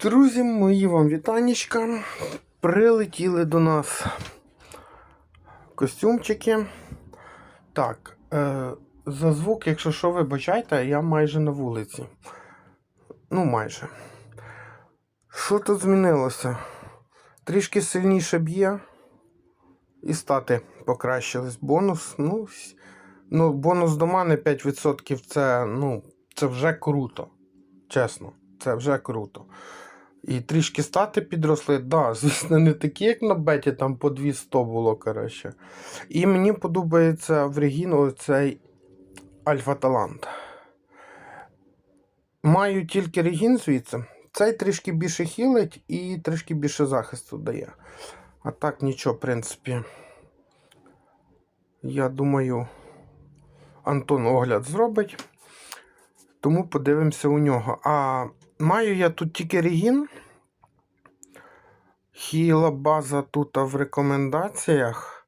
Друзі, мої вам вітанечка. Прилетіли до нас костюмчики. Так, е, за звук, якщо що, вибачайте, я майже на вулиці. Ну, майже. Що тут змінилося? Трішки сильніше б'є. І стати покращились. Бонус, ну, ну бонус до мене 5% це, ну, це вже круто. Чесно, це вже круто. І трішки стати підросли, да, звісно, не такі, як на беті, там по 200 було, коротше. І мені подобається в Регіну цей Альфа Талант. Маю тільки Регін звідси. Цей трішки більше хілить і трішки більше захисту дає. А так нічого, в принципі. Я думаю, Антон огляд зробить. Тому подивимося у нього. А маю я тут тільки Регін. Хілабаза тут в рекомендаціях.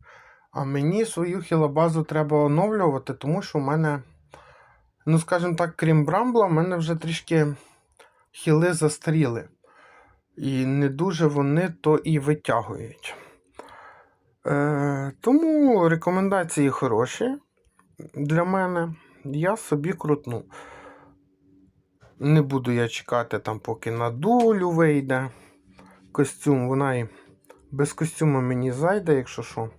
А мені свою хілабазу треба оновлювати, тому що в мене, ну, скажімо так, крім Брамбла, в мене вже трішки хіли застаріли. І не дуже вони то і витягують. Е, тому рекомендації хороші для мене. Я собі крутну. Не буду я чекати там, поки на дулю вийде костюм. Вона і без костюму мені зайде, якщо що.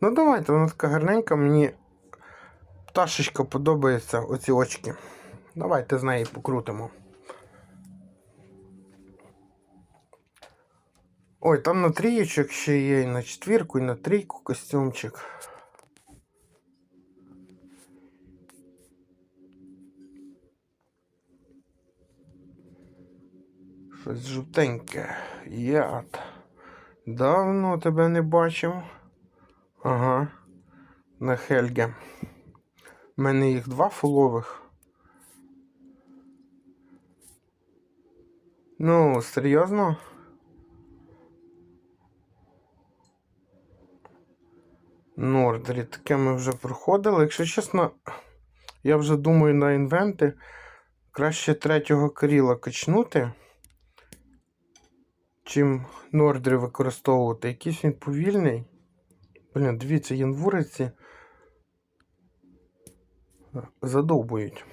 Ну, давайте, вона така гарненька, мені пташечка подобається, оці очки. Давайте з неї покрутимо. Ой, там на трієчок ще є, і на четвірку, і на трійку костюмчик. Щось жовтеньке. Яд. Давно тебе не бачив. Ага. На Хельге. У мене їх два фулових. Ну, серйозно? Нордрі, таке ми вже проходили. Якщо чесно, я вже думаю на інвенти. Краще третього Кріла качнути, чим Нордрі використовувати. Якийсь він повільний. Блін, дивіться, янвуриці задовбують.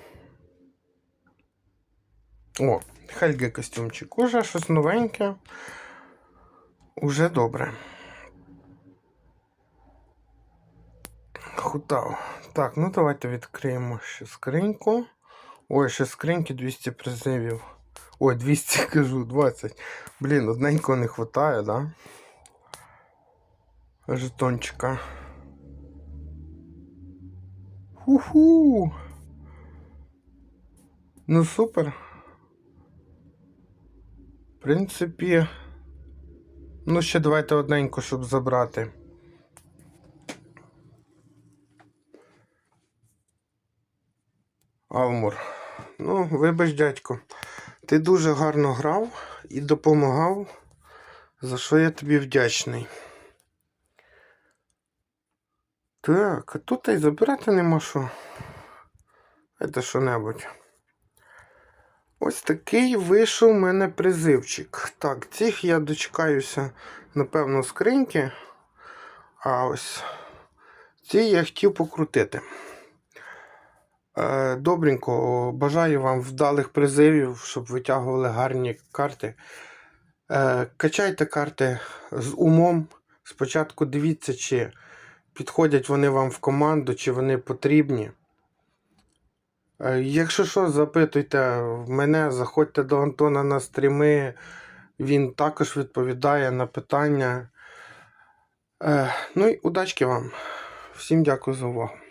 О, Хельге костюмчик. Уже щось новеньке. Уже добре. Хутав. Так, ну давайте відкриємо ще скриньку. Ой, ще скриньки 200 призивів. Ой, 200 кажу, 20. Блін, одненького не вистачає, да? Жетончика. Ху-ху. Ну супер. В принципі. Ну, ще давайте одненько, щоб забрати. Алмур. Ну, вибач, дядько. Ти дуже гарно грав і допомагав, за що я тобі вдячний. Так, а тут і забирати нема що. Це що-небудь. Ось такий вийшов у мене призивчик. Так, цих я дочекаюся, напевно, скриньки. А ось ці я хотів покрутити. Е, Добренько, бажаю вам вдалих призивів, щоб витягували гарні карти. Е, Качайте карти з умом. Спочатку дивіться, чи підходять вони вам в команду, чи вони потрібні. Е, Якщо що, запитуйте в мене, заходьте до Антона на стріми. Він також відповідає на питання. Ну і удачки вам. Всім дякую за увагу.